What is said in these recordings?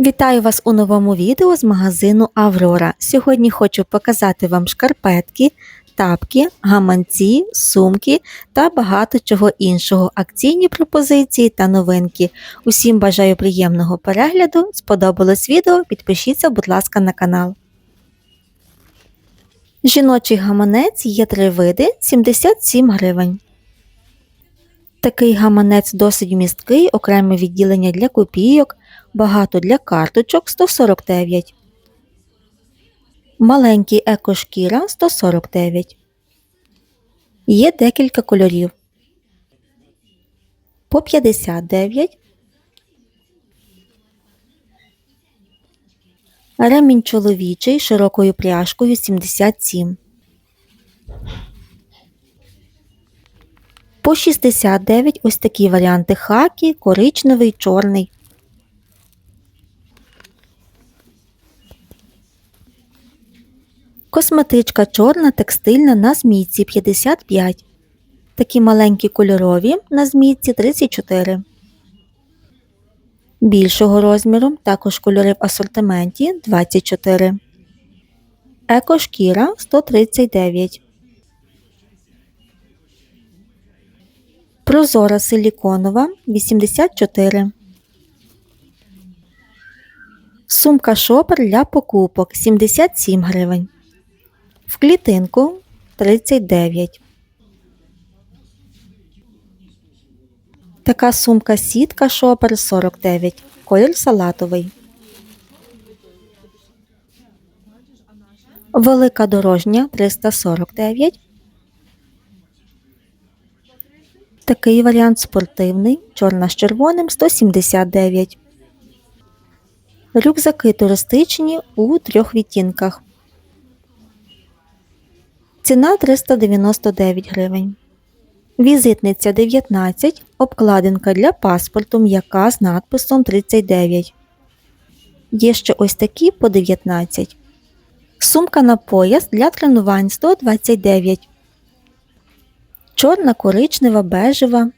Вітаю вас у новому відео з магазину Аврора. Сьогодні хочу показати вам шкарпетки, тапки, гаманці, сумки та багато чого іншого, акційні пропозиції та новинки. Усім бажаю приємного перегляду. Сподобалось відео? Підпишіться, будь ласка, на канал. Жіночий гаманець є три види 77 гривень. Такий гаманець досить місткий, окреме відділення для копійок, багато для карточок 149. Маленький екошкіра 149. Є декілька кольорів. По 59. Ремінь чоловічий широкою пряжкою 77. По 69 ось такі варіанти хакі, коричневий, чорний. Косметичка чорна текстильна на змійці 55. Такі маленькі кольорові на змійці 34. Більшого розміру також кольори в асортименті 24. Екошкіра 139. Прозора силіконова 84. Сумка шопер для покупок 77 гривень. В клітинку 39. Така сумка сітка шопер 49. Колір салатовий. Велика дорожня 349. Такий варіант спортивний, чорна з червоним 179. Рюкзаки туристичні у трьох відтінках. Ціна 399 гривень. Візитниця 19. Обкладинка для паспорту м'яка з надписом 39. Є ще ось такі по 19. Сумка на пояс для тренувань 129. Чорна, коричнева, бежева.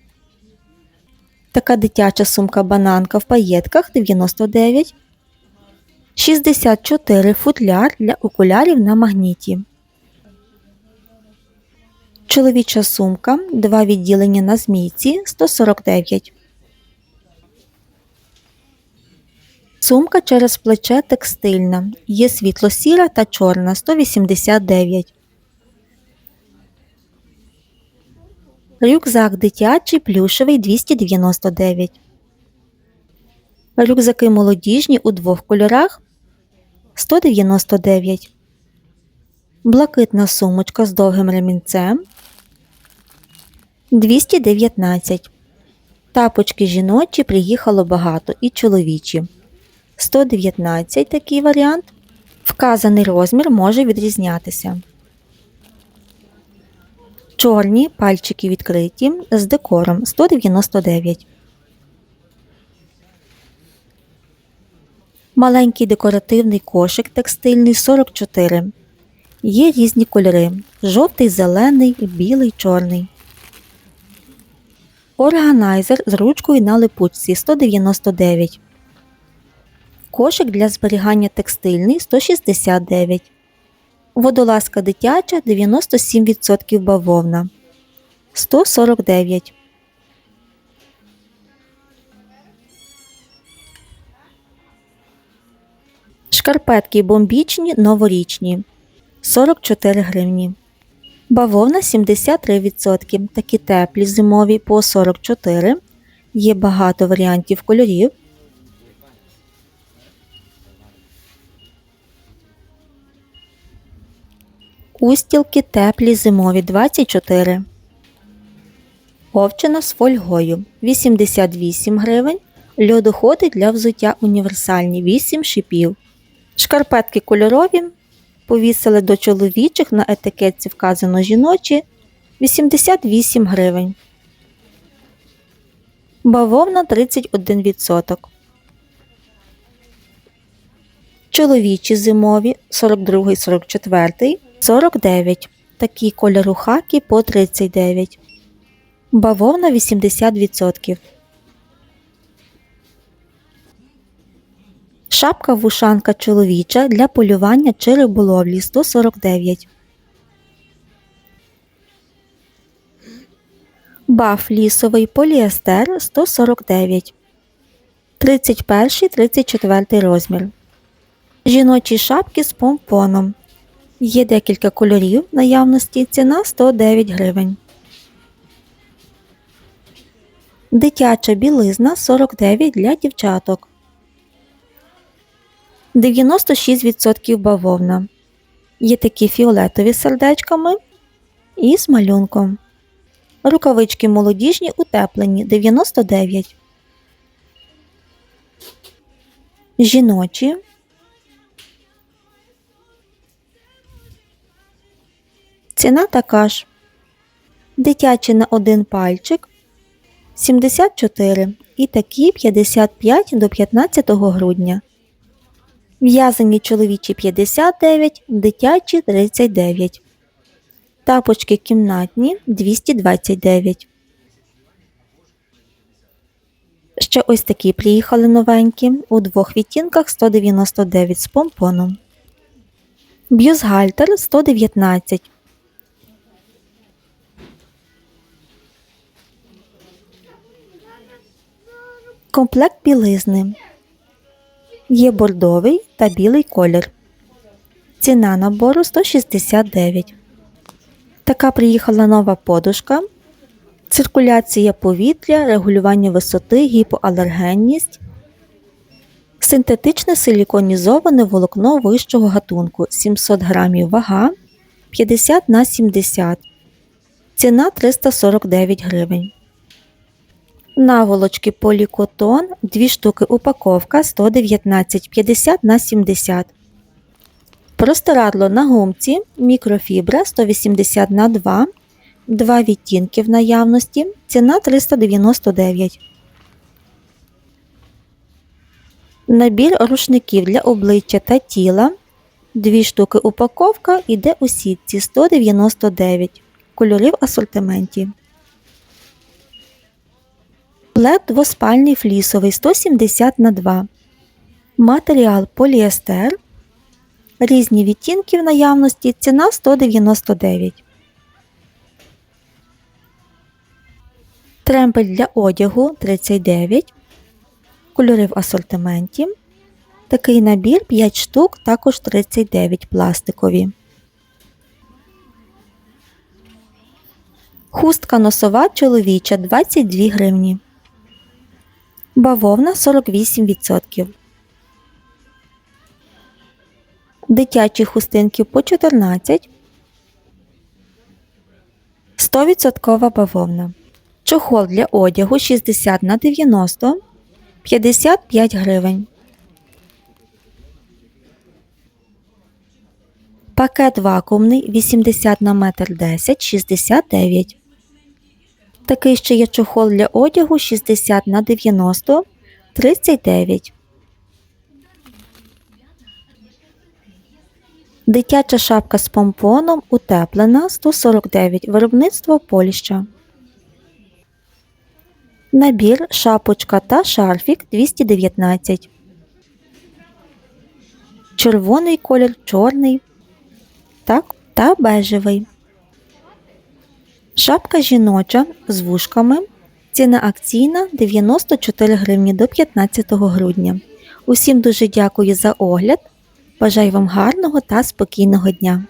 Така дитяча сумка бананка в паєтках 99. 64 футляр для окулярів на магніті. Чоловіча сумка, два відділення на змійці 149. Сумка через плече текстильна. Є світло-сіра та чорна 189. Рюкзак дитячий плюшевий 299. Рюкзаки молодіжні у двох кольорах 199. Блакитна сумочка з довгим ремінцем 219. Тапочки жіночі приїхало багато і чоловічі. 119 такий варіант. Вказаний розмір може відрізнятися. Чорні пальчики відкриті з декором 199. Маленький декоративний кошик текстильний 44. Є різні кольори: жовтий, зелений, білий, чорний. Органайзер з ручкою на липучці 199. Кошик для зберігання текстильний 169. Водолазка дитяча 97% бавовна 149. Шкарпетки бомбічні новорічні 44 гривні. Бавовна 73%. Такі теплі зимові по 44%. Є багато варіантів кольорів. Устілки теплі зимові 24. Овчина з фольгою 88 гривень. Льодоходи для взуття універсальні 8 шипів. Шкарпетки кольорові. Повісили до чоловічих на етикетці вказано жіночі 88 гривень. Бавовна 31%. Чоловічі зимові 42 44 49. Такі кольору хакі по 39. Бавовна 80%. Шапка вушанка чоловіча для полювання чи риболовлі 149. Баф лісовий поліестер 149. 31-34 розмір. Жіночі шапки з помпоном. Є декілька кольорів наявності. Ціна 109 гривень. Дитяча білизна 49 для дівчаток. 96% бавовна. Є такі фіолетові з сердечками і з малюнком. Рукавички молодіжні утеплені 99. Жіночі. Ціна така ж. Дитячі на один пальчик 74 і такі 55 до 15 грудня. В'язані чоловічі 59, дитячі 39. Тапочки кімнатні 229. Ще ось такі приїхали новенькі у двох відтінках 199 з помпоном. Бюстгальтер 119. Комплект білизни. Є бордовий та білий колір. Ціна набору 169. Така приїхала нова подушка. Циркуляція повітря, регулювання висоти, гіпоалергенність. Синтетичне силіконізоване волокно вищого гатунку 700 грамів вага 50 на 70. Ціна 349 гривень. Наволочки полікотон 2 штуки упаковка 119 50 на 70. Простирадло на гумці мікрофібра 180 на 2 Два відтінки в наявності. Ціна 399. Набір рушників для обличчя та тіла. Дві штуки упаковка іде у сітці 199. Кольори в асортименті. Плед двоспальний флісовий 170 на 2 Матеріал поліестер. Різні відтінки в наявності. Ціна 199. Тремпель для одягу 39. Кольори в асортименті. Такий набір 5 штук, також 39 пластикові. Хустка носова чоловіча 22 гривні. Бавовна 48%. Дитячі хустинки по 14. 100% бавовна. Чохол для одягу 60 на 90 55 гривень. Пакет вакуумний 80 на метр 10 69. Такий ще є чохол для одягу 60 на 90 39. Дитяча шапка з помпоном утеплена 149. Виробництво Польща. Набір, шапочка та шарфік 219. Червоний колір, чорний так, та бежевий. Шапка жіноча з вушками. Ціна акційна 94 гривні до 15 грудня. Усім дуже дякую за огляд. Бажаю вам гарного та спокійного дня!